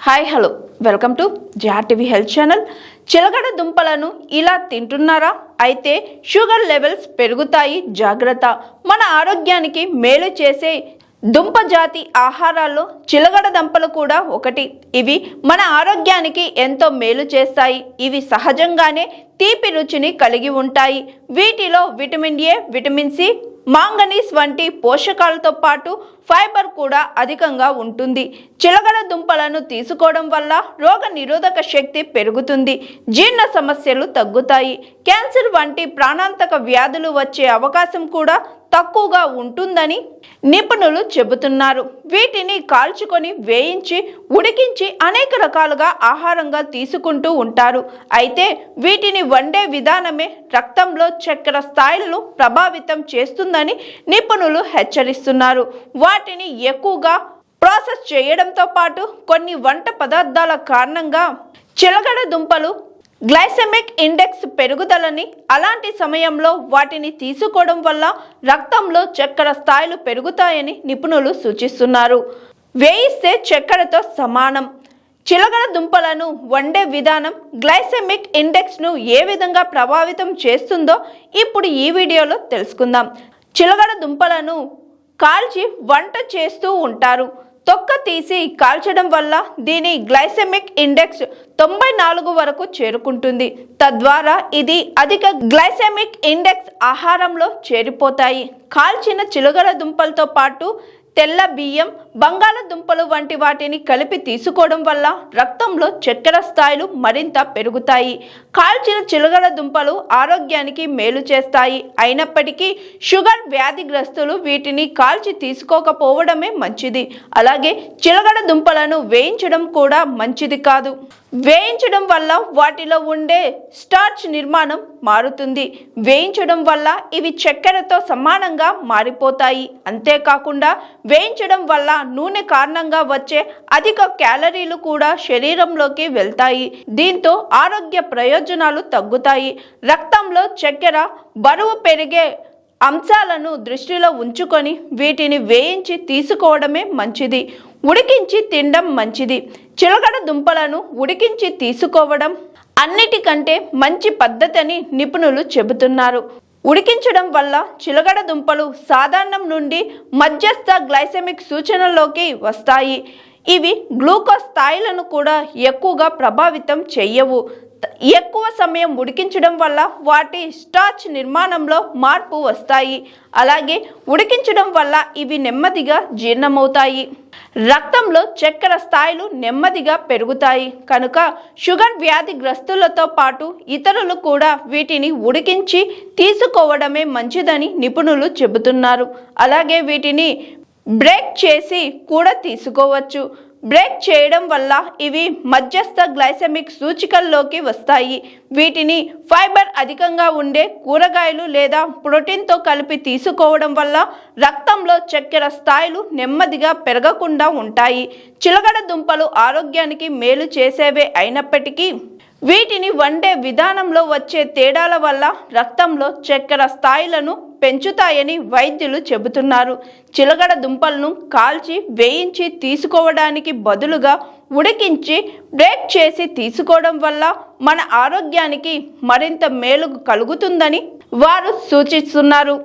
Hi hello. Welcome to jar health channel. చిలకడ దుంపలను ఇలా తింటున్నారా? అయితే షుగర్ లెవెల్స్ పెరుగుతాయి జాగ్రత్త. మన ఆరోగ్యానికి మేలు చేసే దుంప జాతి ఆహారాల్లో చిలగడ దంపలు కూడా ఒకటి. ఇవి మన ఆరోగ్యానికి ఎంతో మేలు చేస్తాయి. ఇవి సహజంగానే తీపి రుచిని కలిగి ఉంటాయి. వీటిలో vitamin A vitamin C manganese వంటి పోషకాలతో పాటు ఫైబర్ కూడా అధికంగా ఉంటుంది. చిలగడ దుంపలను తీసుకోవడం వల్ల రోగ నిరోధక శక్తి పెరుగుతుంది. జీర్ణ సమస్యలు తగ్గుతాయి. క్యాన్సర్ వంటి ప్రాణాంతక వ్యాధులు వచ్చే అవకాశం కూడా తక్కువగా ఉంటుందని నిపుణులు చెబుతున్నారు. వీటిని కాల్చుకొని వేయించి ఉడికించి అనేక రకాలుగా ఆహారంగా తీసుకుంటూ ఉంటారు. అయితే వీటిని వండే విధానమే రక్తంలో చక్కెర స్థాయిలను ప్రభావితం చేస్తుందని నిపుణులు హెచ్చరిస్తున్నారు. వాటిని ఎక్కువగా ప్రాసెస్ చేయడంతో పాటు కొన్ని వంట పదార్థాల కారణంగా చిలగడ దుంపలు గ్లైసెమిక్ ఇండెక్స్ పెరుగుదలని అలాంటి సమయంలో వాటిని తీసుకోవడం వల్ల రక్తంలో చక్కెర స్థాయిలు పెరుగుతాయని నిపుణులు సూచిస్తున్నారు. వేయిస్తే చక్కెరతో సమానం. చిలకడ దుంపలను వండే విధానం గ్లైసెమిక్ ఇండెక్స్ను ఏ విధంగా ప్రభావితం చేస్తుందో ఇప్పుడు ఈ వీడియోలో తెలుసుకుందాం. చిలకడ దుంపలను కాల్చి వంట చేస్తూ ఉంటారు. తొక్క తీసి కాల్చడం వల్ల దీని గ్లైసెమిక్ ఇండెక్స్ తొంభై నాలుగు వరకు చేరుకుంటుంది. తద్వారా ఇది అధిక గ్లైసెమిక్ ఇండెక్స్ ఆహారంలో చేరిపోతాయి. కాల్చిన చిలుగల దుంపలతో పాటు తెల్ల బియ్యం బంగాళదుంపలు వంటి వాటిని కలిపి తీసుకోవడం వల్ల రక్తంలో చక్కెర స్థాయిలు మరింత పెరుగుతాయి. కాల్చిన చిలుగల దుంపలు ఆరోగ్యానికి మేలు చేస్తాయి. అయినప్పటికీ షుగర్ వ్యాధిగ్రస్తులు వీటిని కాల్చి తీసుకోకపోవడమే మంచిది. అలాగే చిలగడ దుంపలను వేయించడం కూడా మంచిది కాదు. వేయించడం వల్ల వాటిలో ఉండే స్టార్చ్ నిర్మాణం మారుతుంది. వేయించడం వల్ల ఇవి చక్కెరతో సమానంగా మారిపోతాయి. అంతేకాకుండా వేయించడం వల్ల నూనె కారణంగా వచ్చే అధిక క్యాలరీలు కూడా శరీరంలోకి వెళ్తాయి. దీంతో ఆరోగ్య ప్రయోజనాలు తగ్గుతాయి. రక్తంలో చక్కెర బరువు పెరిగే అంశాలను దృష్టిలో ఉంచుకొని వీటిని వేయించి తీసుకోవడమే మంచిది. ఉడికించి తినడం మంచిది. చిలకడ దుంపలను ఉడికించి తీసుకోవడం అన్నిటికంటే మంచి పద్ధతి అని నిపుణులు చెబుతున్నారు. ఉడికించడం వల్ల చిలగడ దుంపలు సాధారణం నుండి మధ్యస్థ గ్లైసెమిక్ సూచనలోకి వస్తాయి. ఇవి గ్లూకోజ్ స్థాయిలను కూడా ఎక్కువగా ప్రభావితం చెయ్యవు ఎక్కువ సమయం ఉడికించడం వల్ల వాటి స్టార్చ్ నిర్మాణంలో మార్పు వస్తాయి. అలాగే ఉడికించడం వల్ల ఇవి నెమ్మదిగా జీర్ణమవుతాయి. రక్తంలో చక్కెర స్థాయిలు నెమ్మదిగా పెరుగుతాయి. కనుక షుగర్ వ్యాధి గ్రస్తులతో పాటు ఇతరులు కూడా వీటిని ఉడికించి తీసుకోవడమే మంచిదని నిపుణులు చెబుతున్నారు. అలాగే వీటిని బ్రేక్ చేసి కూడా తీసుకోవచ్చు. బ్రేక్ చేయడం వల్ల ఇవి మధ్యస్థ గ్లైసెమిక్ సూచికల్లోకి వస్తాయి. వీటిని ఫైబర్ అధికంగా ఉండే కూరగాయలు లేదా ప్రోటీన్తో కలిపి తీసుకోవడం వల్ల రక్తంలో చక్కెర స్థాయిలు నెమ్మదిగా పెరగకుండా ఉంటాయి. చిలగడ దుంపలు ఆరోగ్యానికి మేలు చేసేవే అయినప్పటికీ వీటిని వండే విధానంలో వచ్చే తేడాల వల్ల రక్తంలో చక్కెర స్థాయిలను పెంచుతాయని వైద్యులు చెబుతున్నారు. చిలగడ దుంపలను కాల్చి వేయించి తీసుకోవడానికి బదులుగా ఉడికించి బ్రేక్ చేసి తీసుకోవడం వల్ల మన ఆరోగ్యానికి మరింత మేలు కలుగుతుందని వారు సూచిస్తున్నారు.